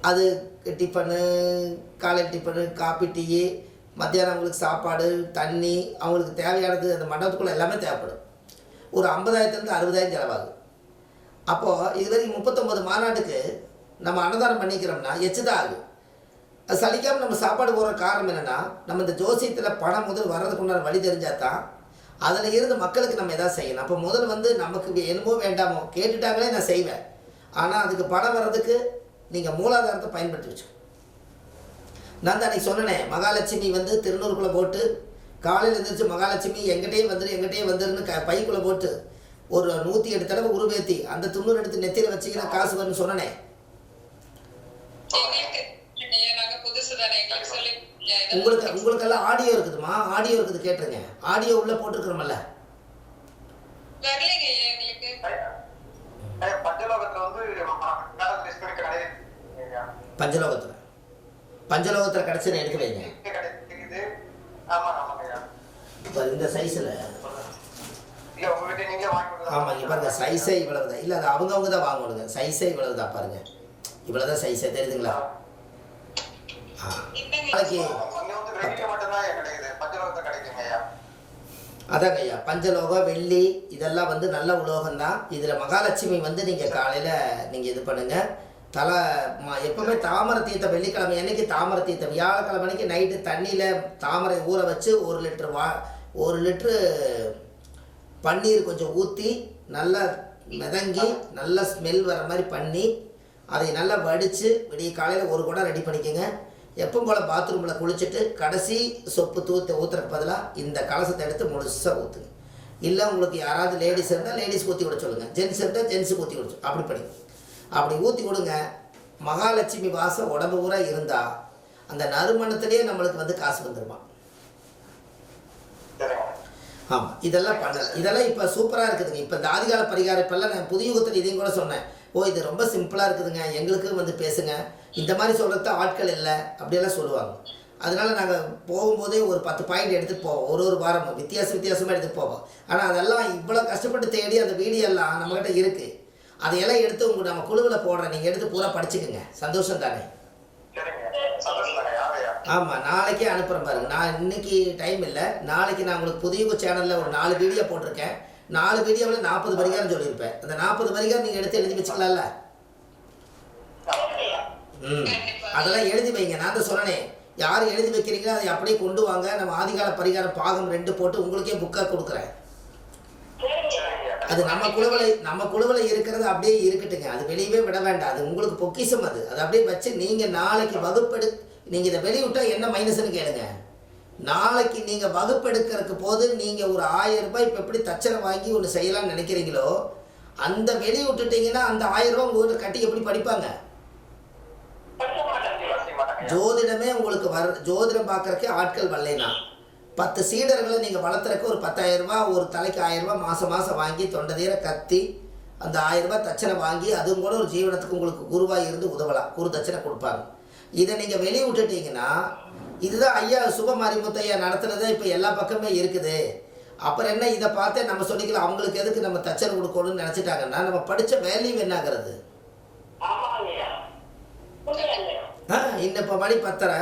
அது டிஃபனு காலை டிஃபனு காப்பி டீ மத்தியானம் அவங்களுக்கு சாப்பாடு தண்ணி அவங்களுக்கு தேவையானது அந்த மண்டபத்துக்குள்ளே எல்லாமே தேவைப்படும். ஒரு ஐம்பதாயிரத்துலேருந்து அறுபதாயிரம் செலவாகும். அப்போது இது வரைக்கும் முப்பத்தொம்பது மாநாட்டுக்கு நம்ம அன்னதானம் பண்ணிக்கிறோம்னா எச்சுதான் ஆகும் அது சலிக்காமல் நம்ம சாப்பாடு போடுற காரணம் என்னென்னா நம்ம இந்த ஜோசியத்தில் பணம் முதல் வர்றதுக்குண்டான வழி தெரிஞ்சால் தான் அதில் இருந்து மக்களுக்கு நம்ம எதாவது செய்யணும் அப்போ முதல் வந்து நமக்கு என்னமோ வேண்டாமோ கேட்டுட்டாங்களே நான் செய்வேன். ஆனால் அதுக்கு பணம் வர்றதுக்கு நீங்கள் மூலாதாரத்தை பயன்படுத்தி வச்சுக்கணும். நான் தான் அன்னைக்கு சொன்னேன் மகாலட்சுமி வந்து திருநூறுக்குள்ளே போட்டு காலையில் எழுந்திரிச்சு மகாலட்சுமி எங்கிட்டே வந்துரு எங்கிட்டே வந்துருன்னு க பைக்குள்ளே போட்டு ஒரு நூற்றி எட்டு தடவை உருவேத்தி. அந்த துண்ணூறு எடுத்து நெத்தியில் வச்சிங்கன்னா காசு வரும்னு சொன்னனே. உங்களுக்கு உங்களுக்கெல்லாம் ஆடியோ இருக்குதுமா? ஆடியோ இருக்குது கேட்டுருங்க. ஆடியோ உள்ளே ஐயா, பஞ்சலோகத்துல. பஞ்சலோகத்தில். பஞ்சலோகத்தில் கிடச்சி எடுக்க வைங்க. ஆமாம் இங்கே பாருங்க சைஸே இவ்வளவு தான் இல்லை அது அவங்கவுங்க தான் வாங்கணுங்க. சைஸே இவ்வளவு தான் பாருங்க. இவ்வளோ தான் சைஸே தெரியுதுங்களா? ஆ. நாளைக்கு ஐயா அதாங்க பஞ்சலோகம் வெள்ளி இதெல்லாம் வந்து நல்ல உலோகம் தான் இதில் மகாலட்சுமி வந்து நீங்கள் காலையில் நீங்கள் இது பண்ணுங்கள் தலை ம எப்போவுமே தாமரை தீர்த்தம் வெள்ளிக்கிழமை அன்னைக்கு தாமரை தீர்த்தம்? வியாழக்கிழமை அன்னைக்கு நைட்டு தண்ணியில் தாமரை ஊற வச்சு ஒரு லிட்ரு வா ஒரு லிட்ரு பன்னீர் கொஞ்சம் ஊற்றி நல்லா மிதங்கி நல்ல ஸ்மெல் வர மாதிரி பண்ணி அதை நல்லா வடித்து விடிய காலையில் ஒரு குடம் ரெடி பண்ணிக்கோங்க. எப்பவும் போல் பாத்ரூமில் குளிச்சுட்டு கடைசி சொப்பு தூத்த ஊற்றுறதுக்கு பதிலாக இந்த கலசத்தை எடுத்து முழுசாக ஊற்றுங்க இல்லை உங்களுக்கு யாராவது லேடிஸ் இருந்தால் லேடிஸ் ஊற்றி விட சொல்லுங்கள் ஜென்ஸ் இருந்தால் ஜென்ஸுக்கு ஊற்றி விட. அப்படி பண்ணி. அப்படி ஊற்றி கொடுங்க மகாலட்சுமி வாசம் உடம்பு பூரா இருந்தால் அந்த நறுமணத்திலேயே நம்மளுக்கு வந்து காசு வந்துருமா. சரிங்க. ஆமாம் இதெல்லாம் பண்ணலை. இதெல்லாம் இப்போ சூப்பராக இருக்குதுங்க. இப்போ இந்த ஆதிகால பரிகாரம் இப்போல்லாம் நான் புதிய யுகத்தில் இதையும் கூட சொன்னேன். ஓ இது ரொம்ப சிம்பிளாக இருக்குதுங்க. எங்களுக்கும் வந்து பேசுங்க. இந்த மாதிரி சொல்கிறது ஆட்கள் இல்லை. அப்படியெல்லாம் சொல்லுவாங்க. அதனால நாங்கள் போகும்போதே ஒரு பத்து பாயிண்ட் எடுத்துகிட்டு போவோம். ஒரு ஒரு வாரமும். வித்தியாச வித்தியாசமாக எடுத்துகிட்டு போவோம். ஆனால் அதெல்லாம் இவ்வளோ கஷ்டப்பட்டு தேடி அந்த வீடியோ எல்லாம் நம்மக்கிட்ட இருக்குது அதையெல்லாம் எடுத்து உங்கள் நம்ம குழுவில் போடுறேன். நீங்கள் எடுத்து பூரா படிச்சுக்கோங்க. சந்தோஷம் தானே. ஆமாம் நாளைக்கே அனுப்புகிறேன் பாருங்க. நான் இன்னைக்கு டைம் இல்லை. நாளைக்கு நான் உங்களுக்கு புதிய சேனலில் ஒரு நாலு வீடியோ போட்டிருக்கேன். நாலு வீடியோவில் நாற்பது பரிகாரம் சொல்லியிருப்பேன். அந்த நாற்பது பரிகாரம் நீங்கள் எடுத்து எழுதி வச்சுக்கலாம்ல? ம். அதெல்லாம் எழுதி வைங்க. நான் தான் சொன்னேன். யார் எழுதி வைக்கிறீங்களோ அதை அப்படியே கொண்டு வாங்க. நம்ம ஆதிகால பரிகாரம் பாகம் ரெண்டு போட்டு உங்களுக்கே புக்காக கொடுக்குறேன். அது நம்ம குழுவில் நம்ம குழுவில் இருக்கிறது அப்படியே இருக்கட்டுங்க. அது வெளியவே விட வேண்டாம். அது உங்களுக்கு பொக்கிஷம் அது. அது அப்படியே வச்சு நீங்கள் நாளைக்கு வகுப்பெடு நீங்கள் இதை வெளியிட்டா என்ன மைனஸ்னு கேளுங்க. நாளைக்கு நீங்கள் வகுப்பெடுக்கிறதுக்கு போது நீங்கள் ஒரு ஆயிரம் ரூபாய் இப்போ எப்படி தச்சனை வாங்கி ஒன்று செய்யலாம்னு நினைக்கிறீங்களோ அந்த வெளிய விட்டுட்டீங்கன்னா அந்த ஆயிரம் ரூபாய் உங்கள்கிட்ட கட்டி எப்படி படிப்பாங்க? ஜோதிடமே உங்களுக்கு வர ஜோதிடம் பார்க்கறக்கே ஆட்கள் வரலைனா பத்து சீடர்களை நீங்கள் வளர்த்துறக்கு ஒரு பத்தாயிரம் ரூபாய் ஒரு தலைக்கு ஆயிரம் ரூபாய் மாதம் மாதம் வாங்கி தொண்டை தீர கத்தி அந்த ஆயிரம் ரூபாய் தட்சணை வாங்கி அதுவும் கூட ஒரு ஜீவனத்துக்கு உங்களுக்கு குருவாக இருந்து உதவலாம். குரு தட்சணை கொடுப்பாங்க இதை நீங்கள் வெளியே விட்டுட்டீங்கன்னா இதுதான் ஐயா சுப மாரிமுத்தையா நடத்துனது இப்போ எல்லா பக்கமே இருக்குது. அப்புறம் என்ன இதை பார்த்தே நம்ம சொல்லிக்கலாம் அவங்களுக்கு எதுக்கு நம்ம தச்சர் கொடுக்கணும்னு நினச்சிட்டாங்கன்னா நம்ம படித்த வேல்யூ என்னாகிறது? ஆ இன்னப்போ மணி பத்தரை.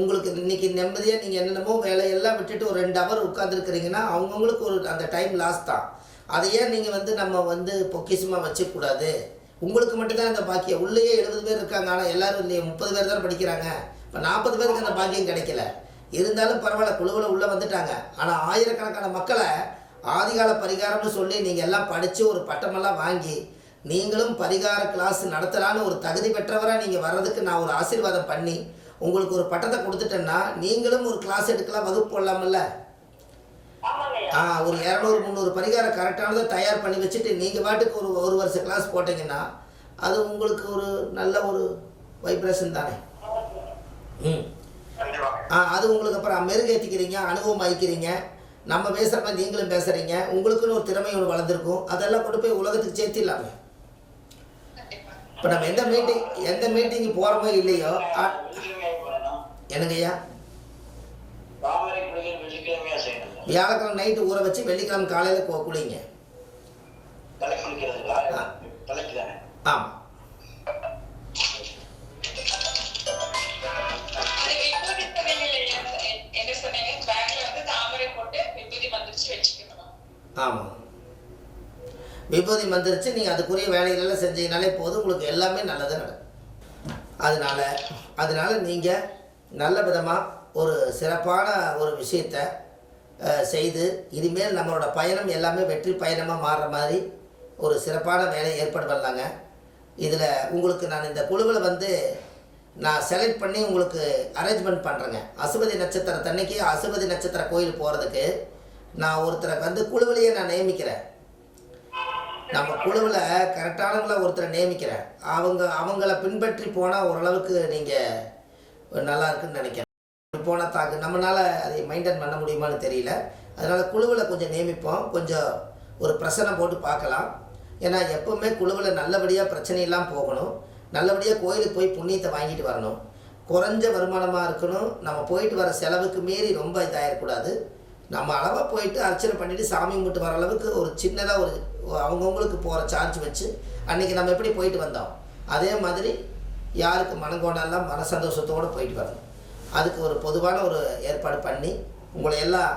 உங்களுக்கு இன்னைக்கு நிம்மதியாக நீங்கள் என்னென்னமோ வேலையெல்லாம் விட்டுட்டு ஒரு ரெண்டு ஹவர் உட்காந்துருக்கிறீங்கன்னா அவங்கவுங்களுக்கு ஒரு அந்த டைம் லாஸ் தான். அதை ஏன் நீங்கள் வந்து நம்ம வந்து பொக்கிஷமாக வச்சுக்கூடாது உங்களுக்கு மட்டும்தான் அந்த பாக்கியம். உள்ளேயே எழுபது பேர் இருக்காங்க ஆனால் எல்லாரும் இல்லையே முப்பது பேர் தான் படிக்கிறாங்க. இப்போ நாற்பது பேருக்கு அந்த பாக்கியம் கிடைக்கல. இருந்தாலும் பரவாயில்ல குழுவில் உள்ளே வந்துட்டாங்க. ஆனால் ஆயிரக்கணக்கான மக்களை ஆதிகால பரிகாரம்னு சொல்லி நீங்கள் எல்லாம் படித்து ஒரு பட்டமெல்லாம் வாங்கி நீங்களும் பரிகார கிளாஸ் நடத்தலான்னு ஒரு தகுதி பெற்றவராக நீங்கள் வர்றதுக்கு நான் ஒரு ஆசீர்வாதம் பண்ணி உங்களுக்கு ஒரு பட்டத்தை கொடுத்துட்டேன்னா நீங்களும் ஒரு கிளாஸ் எடுக்கலாம் வகுப்பு போடலாமில்ல ஆ ஒரு இரநூறு முந்நூறு பரிகாரம் கரெக்டானதை தயார் பண்ணி வச்சுட்டு நீங்கள் பாட்டுக்கு ஒரு ஒரு வருஷ கிளாஸ் போட்டிங்கன்னா அது உங்களுக்கு ஒரு நல்ல ஒரு வைப்ரேஷன் தானே. ம். ஆ அது உங்களுக்கு அப்புறம் மெருகேற்றிக்கிறீங்க அனுபவம் ஆயிக்கிறீங்க நம்ம பேசுகிற மாதிரி நீங்களும் பேசுகிறீங்க உங்களுக்குன்னு ஒரு திறமை ஒன்று வளர்ந்துருக்கும் அதெல்லாம் கொண்டு போய் உலகத்துக்கு சேர்த்திடலாமே. இப்போ நம்ம எந்த மீட்டிங் எந்த மீட்டிங்கு போகிறோமோ இல்லையோ ஆ, என்னங்கய்யா? வியாழக்கிழமை நைட்டு ஊற வச்சு வெள்ளிக்கிழமை காலையில் கோ குளிங்க. ஆமாம் அது விபூதி சொன்னீங்கல்ல, என்ன- என்ன சொன்னீங்க? பேக்ல வந்து தாமரை போட்டு விபூதி மந்திரிச்சு வச்சுக்கணும். ஆமாம் விபூதி வந்துருச்சு நீங்கள் அதுக்குரிய வேலைகளெல்லாம் செஞ்சீங்கனாலே போதும். உங்களுக்கு எல்லாமே நல்லது நடக்கும். அதனால அதனால நீங்கள் நல்ல விதமாக ஒரு சிறப்பான ஒரு விஷயத்தை செய்து இனிமேல் நம்மளோட பயணம் எல்லாமே வெற்றி பயணமாக மாறுற மாதிரி ஒரு சிறப்பான வேலையை ஏற்பாடு பண்ணலாங்க. இதில் உங்களுக்கு நான் இந்த குழுவில் வந்து நான் செலக்ட் பண்ணி உங்களுக்கு அரேஞ்ச்மெண்ட் பண்ணுறேங்க அசுபதி நட்சத்திரத்தன்னைக்கு அசுபதி நட்சத்திர கோயில் போகிறதுக்கு நான் ஒருத்தரை வந்து குழுவிலேயே நான் நியமிக்கிறேன். நம்ம குழுவில் கரெக்டானவங்கள ஒருத்தரை நியமிக்கிறேன். அவங்க அவங்கள பின்பற்றி போனால் ஓரளவுக்கு நீங்கள் நல்லா இருக்குன்னு நினைக்கிறேன். போன தாக்கு நம்மளால் அதை மெயின்டைன் பண்ண முடியுமான்னு தெரியல. அதனால் குழுவில் கொஞ்சம் நியமிப்போம். கொஞ்சம் ஒரு பிரசனை போட்டு பார்க்கலாம். ஏன்னா எப்போவுமே குழுவில் நல்லபடியாக பிரச்சனையெல்லாம் போகணும். நல்லபடியாக கோயிலுக்கு போய் புண்ணியத்தை வாங்கிட்டு வரணும். குறைஞ்ச வருமானமாக இருக்கணும். நம்ம போயிட்டு வர செலவுக்கு மீறி ரொம்ப இதாகிடக்கூடாது நம்ம அளவாக போயிட்டு அர்ச்சனை பண்ணிவிட்டு சாமி கும்பிட்டு வர அளவுக்கு ஒரு சின்னதாக ஒரு அவங்கவுங்களுக்கு போகிற சார்ஜ் வச்சு அன்றைக்கி நம்ம எப்படி போயிட்டு வந்தோம்? அதே மாதிரி யாருக்கு மனங்கோணெல்லாம் மன சந்தோஷத்தோடு போயிட்டு வரணும். அதுக்கு ஒரு பொதுவான ஒரு ஏற்பாடு பண்ணி உங்களை எல்லாம்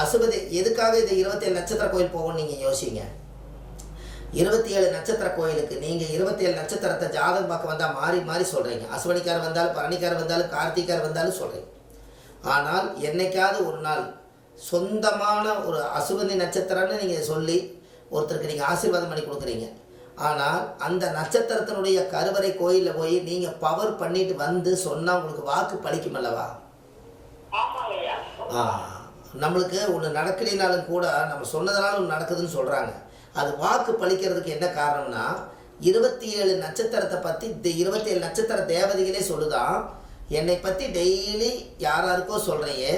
அசுபதி எதுக்காக இது இருபத்தேழு நட்சத்திர கோயில் போகணும்னு நீங்கள் யோசிங்க. இருபத்தி ஏழு நட்சத்திர கோயிலுக்கு நீங்கள் இருபத்தி ஏழு நட்சத்திரத்தை ஜாதகம் பார்க்க வந்தால் மாறி மாறி சொல்கிறீங்க அஸ்வனிக்கார் வந்தாலும் பரணிக்கார் வந்தாலும் கார்த்திகார் வந்தாலும் சொல்கிறீங்க ஆனால் என்னைக்காவது ஒரு நாள் சொந்தமான ஒரு அசுபதி நட்சத்திரம்னு நீங்கள் சொல்லி ஒருத்தருக்கு நீங்கள் ஆசீர்வாதம் பண்ணி கொடுக்குறீங்க. ஆனால் அந்த நட்சத்திரத்தினுடைய கருவறை கோயிலில் போய் நீங்கள் பவர் பண்ணிட்டு வந்து சொன்னால் உங்களுக்கு வாக்கு பலிக்கும் அல்லவா? ஆ நம்மளுக்கு ஒன்று நடக்கலைனாலும் கூட நம்ம சொன்னதுனால ஒன்று நடக்குதுன்னு சொல்கிறாங்க அது வாக்கு பலிக்கிறதுக்கு என்ன காரணம்னா இருபத்தி ஏழு நட்சத்திரத்தை பற்றி இருபத்தி ஏழு நட்சத்திர தேவதைகளே சொல்லுதான் என்னை பற்றி டெய்லி யாராருக்கோ சொல்கிறையே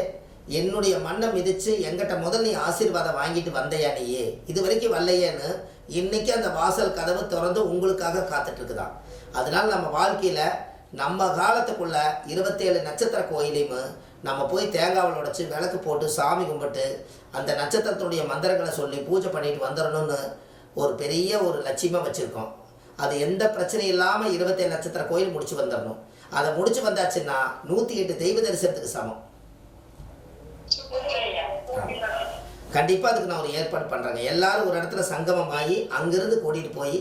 என்னுடைய மண்ணை மிதித்து எங்கிட்ட முதல் நீ ஆசீர்வாதம் வாங்கிட்டு வந்தையா நீயே? இது வரைக்கும் வரலையேன்னு இன்னைக்கு அந்த வாசல் கதவு திறந்து உங்களுக்காக காத்துட்டு அதனால் அதனால நம்ம வாழ்க்கையில் நம்ம காலத்துக்குள்ள இருபத்தேழு நட்சத்திர கோயிலையும் நம்ம போய் தேங்காவில் உடைச்சி விளக்கு போட்டு சாமி கும்பிட்டு அந்த நட்சத்திரத்துடைய மந்திரங்களை சொல்லி பூஜை பண்ணிட்டு வந்துடணும்னு ஒரு பெரிய ஒரு லட்சியமாக வச்சுருக்கோம். அது எந்த பிரச்சனையும் இல்லாமல் இருபத்தேழு நட்சத்திர கோயில் முடிச்சு வந்துடணும். அதை முடிச்சு வந்தாச்சுன்னா நூற்றி எட்டு தெய்வ தரிசனத்துக்கு சமம். கண்டிப்பாக அதுக்கு நான் ஒரு ஏற்பாடு பண்ணுறேங்க எல்லாரும் ஒரு இடத்துல சங்கமம் ஆகி அங்கேருந்து கூட்டிகிட்டு போய்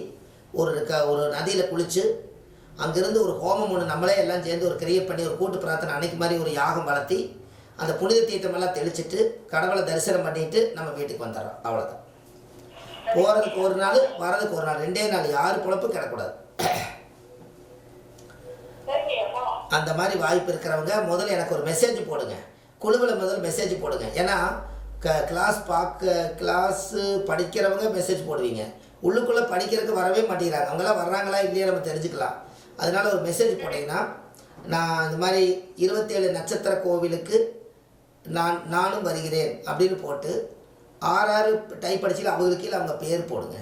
ஒரு க ஒரு நதியில் குளித்து அங்கேருந்து ஒரு ஹோமம் ஒன்று நம்மளே எல்லாம் சேர்ந்து ஒரு கிரியேட் பண்ணி ஒரு கூட்டு பிரார்த்தனை அன்னைக்கு மாதிரி ஒரு யாகம் வளர்த்தி அந்த புனித தீர்த்தமெல்லாம் தெளிச்சுட்டு கடவுளை தரிசனம் பண்ணிட்டு நம்ம வீட்டுக்கு வந்துடுறோம். அவ்வளோதான் போகிறதுக்கு ஒரு நாள் வர்றதுக்கு ஒரு நாள். ரெண்டே நாள். யார் குழப்பும் கிடக்கூடாது. அந்த மாதிரி வாய்ப்பு இருக்கிறவங்க முதல்ல எனக்கு ஒரு மெசேஜ் போடுங்க. குழுவில் முதல்ல மெசேஜ் போடுங்க. ஏன்னா க கிளாஸ் பார்க்க கிளாஸு படிக்கிறவங்க மெசேஜ் போடுவீங்க. உள்ளுக்குள்ளே படிக்கிறதுக்கு வரவே மாட்டேங்கிறாங்க. அவங்களாம் வர்றாங்களா இல்லையா நம்ம தெரிஞ்சுக்கலாம். அதனால ஒரு மெசேஜ் போட்டிங்கன்னா நான் இந்த மாதிரி இருபத்தேழு நட்சத்திர கோவிலுக்கு நான் நானும் வருகிறேன் அப்படின்னு போட்டு ஆறு ஆறு டைப் அடிச்சு அவங்களுக்கு கீழே அவங்க பேர் போடுங்க.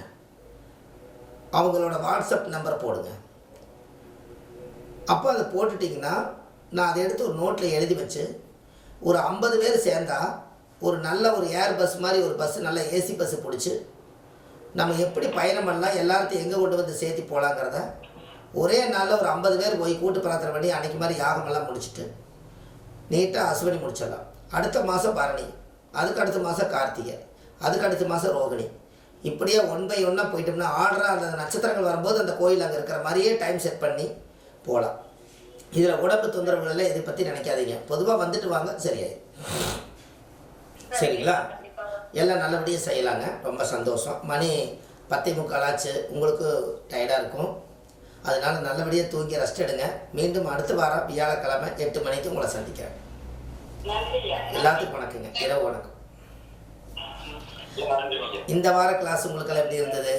அவங்களோட வாட்ஸ்அப் நம்பர் போடுங்க. அப்போ அதை போட்டுட்டிங்கன்னா நான் அதை எடுத்து ஒரு நோட்டில் எழுதி வச்சு ஒரு ஐம்பது பேர் சேர்ந்தா ஒரு நல்ல ஒரு ஏர் பஸ் மாதிரி ஒரு பஸ் நல்ல ஏசி பஸ்ஸு பிடிச்சி நம்ம எப்படி பயணம் பண்ணலாம் எல்லாத்தையும் எங்கே கொண்டு வந்து சேர்த்து போகலாங்கிறத ஒரே நாளில் ஒரு ஐம்பது பேர் போய் கூட்டு பிரார்த்தனை பண்ணி அன்னைக்கு மாதிரி யாகமெல்லாம் முடிச்சுட்டு நீட்டாக அசுவனி முடிச்சிடலாம். அடுத்த மாதம் பரணி அதுக்கு அடுத்த மாதம் கார்த்திகை அதுக்கு அடுத்த மாதம் ரோகிணி. இப்படியே ஒன் பை ஒன்னாக போயிட்டோம்னா ஆர்டராக அந்த நட்சத்திரங்கள் வரும்போது அந்த கோயில் அங்கே இருக்கிற மாதிரியே டைம் செட் பண்ணி போகலாம் இதில் உடம்பு தொந்தரவுகள் எல்லாம் இதை பற்றி நினைக்காதீங்க. பொதுவாக வந்துட்டு வாங்க சரியாயிடும் சரிங்களா? எல்லாம் நல்லபடியாக செய்யலாங்க. ரொம்ப சந்தோஷம். மணி பத்தே முக்கால் ஆச்சு. உங்களுக்கு டயர்டாக இருக்கும். அதனால நல்லபடியாக தூங்கி ரெஸ்ட் எடுங்க. மீண்டும் அடுத்த வாரம் வியாழக்கிழமை எட்டு மணிக்கு உங்களை சந்திக்கிறேன். எல்லாத்துக்கும் வணக்கங்க. இரவு வணக்கம். இந்த வார கிளாஸ் உங்களுக்கெல்லாம் எப்படி இருந்தது.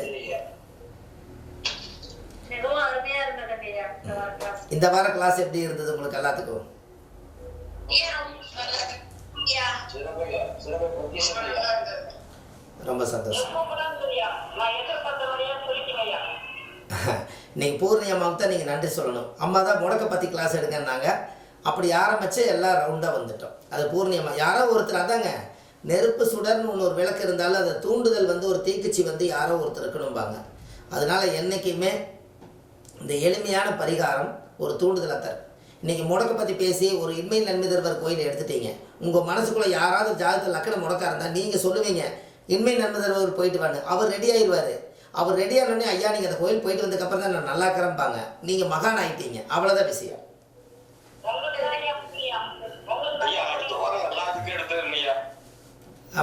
இந்த வார கிளாஸ் எப்படி இருந்தது உங்களுக்கு எல்லாத்துக்கும்? ரொம்ப சந்தோஷம். இன்னைக்கு பூர்ணி அம்மாவுக்கு தான் நீங்கள் நன்றி சொல்லணும். அம்மா தான் முடக்க பற்றி கிளாஸ் எடுங்கன்னாங்க அப்படி ஆரம்பித்து எல்லாம் ரவுண்டாக வந்துட்டோம். அது பூர்ணி அம்மா யாரோ ஒருத்தர் அதாங்க நெருப்பு சுடர்னு ஒன்று ஒரு விளக்கு இருந்தாலும் அதை தூண்டுதல் வந்து ஒரு தீக்குச்சி வந்து யாரோ ஒருத்தர் இருக்கணும்பாங்க. அதனால் என்றைக்குமே இந்த எளிமையான பரிகாரம் ஒரு தூண்டுதலாக தரும். இன்றைக்கி முடக்க பற்றி பேசி ஒரு இன்மை நன்மை தருவர் கோயில் எடுத்துட்டீங்க. உங்கள் மனசுக்குள்ளே யாராவது ஜாதகத்தில் லக்கணம் முடக்கா இருந்தால் நீங்கள் சொல்லுவீங்க. இன்மை நன்மை தருவர் போயிட்டு வாங்க அவர் ரெடி ஆயிடுவார் அவர் ரெடி ஆனோடனே ஐயா நீங்கள் அந்த கோயில் போயிட்டு வந்ததுக்கப்புறம் தான் நான் நல்லா இருக்கிறேன்பாங்க. நீங்கள் மகான் ஆயிட்டீங்க. அவ்வளோதான் விஷயம்.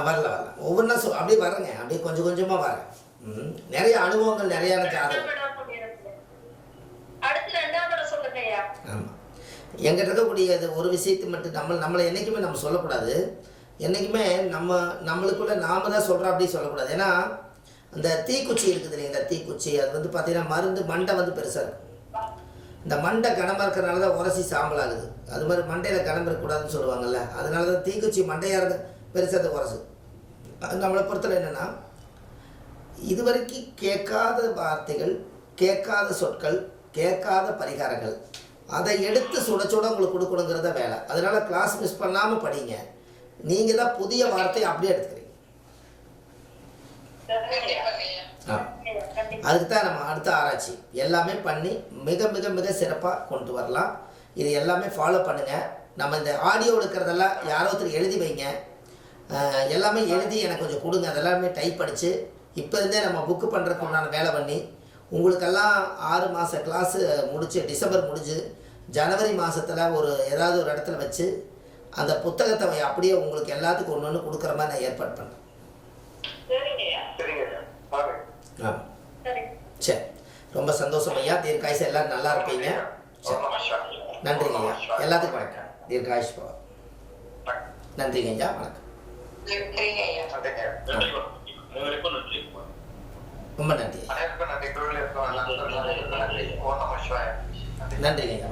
வரல வரல. ஒவ்வொன்றா சொ அப்படியே வரேங்க அப்படியே கொஞ்சம் கொஞ்சமாக வரேன். ம் நிறைய அனுபவங்கள் நிறையான ரெண்டாம் ஜாதகம் ஆமாம் எங்கிட்ட இருக்கக்கூடியது ஒரு விஷயத்தை மட்டும் நம்ம நம்மளை என்றைக்குமே நம்ம சொல்லக்கூடாது. என்றைக்குமே நம்ம நம்மளுக்குள்ளே நாம தான் சொல்கிறோம் அப்படின்னு சொல்லக்கூடாது. ஏன்னா அந்த தீக்குச்சி இருக்குது இல்லைங்களா தீக்குச்சி? அது வந்து பார்த்திங்கன்னா மருந்து மண்டை வந்து பெருசாக இருக்கும். இந்த மண்டை கனமாக இருக்கிறனால தான் உரசி சாம்பல் ஆகுது. அது மாதிரி மண்டையில் கனம் இருக்கக்கூடாதுன்னு சொல்லுவாங்கல்ல அதனால தான் தீக்குச்சி மண்டையாக இருந்த பெருசாக அது உரசு. அது நம்மளை பொறுத்தல என்னென்னா இதுவரைக்கும் கேட்காத வார்த்தைகள் கேட்காத சொற்கள் கேட்காத பரிகாரங்கள் அதை எடுத்து சுட சுட உங்களுக்கு கொடுக்கணுங்கிறத வேலை. அதனால் கிளாஸ் மிஸ் பண்ணாமல் படிங்க. நீங்கள் தான் புதிய வார்த்தையை அப்படியே எடுத்துக்கிறீங்க. ஆ. அதுக்கு தான் நம்ம அடுத்த ஆராய்ச்சி. எல்லாமே பண்ணி மிக மிக மிக சிறப்பாக கொண்டு வரலாம். இது எல்லாமே ஃபாலோ பண்ணுங்கள் நம்ம இந்த ஆடியோ எடுக்கிறதெல்லாம் யாரோ ஒருத்தர் எழுதி வைங்க. எல்லாமே எழுதி எனக்கு கொஞ்சம் கொடுங்க. அதெல்லாமே டைப் அடித்து இப்போ இருந்தே நம்ம புக்கு பண்ணுறதுக்கு உண்டான வேலை பண்ணி உங்களுக்கெல்லாம் ஆறு மாத கிளாஸு முடிச்சு டிசம்பர் முடிஞ்சு ஜனவரி மாதத்தில் ஒரு ஏதாவது ஒரு இடத்துல வச்சு அந்த புத்தகத்தை அப்படியே உங்களுக்கு எல்லாத்துக்கும் ஒன்று ஒன்று கொடுக்குற மாதிரி நான் ஏற்பாடு வாங்க. ஆ. சரி ரொம்ப சந்தோஷம் ஐயா. தீர்க்காயுசு எல்லாரும் நல்லா இருப்பீங்க. சரி நன்றிங்க ஐயா. எல்லாத்துக்கும் வணக்கம். தீர்க்காயுஷ் பவா. நன்றிங்க ஐயா. வணக்கம். நன்றிங்க ஐயா நன்றிங்க ஐயா. அனைவருக்கும் நன்றி ரொம்ப நன்றி. நன்றி. நன்றிங்க.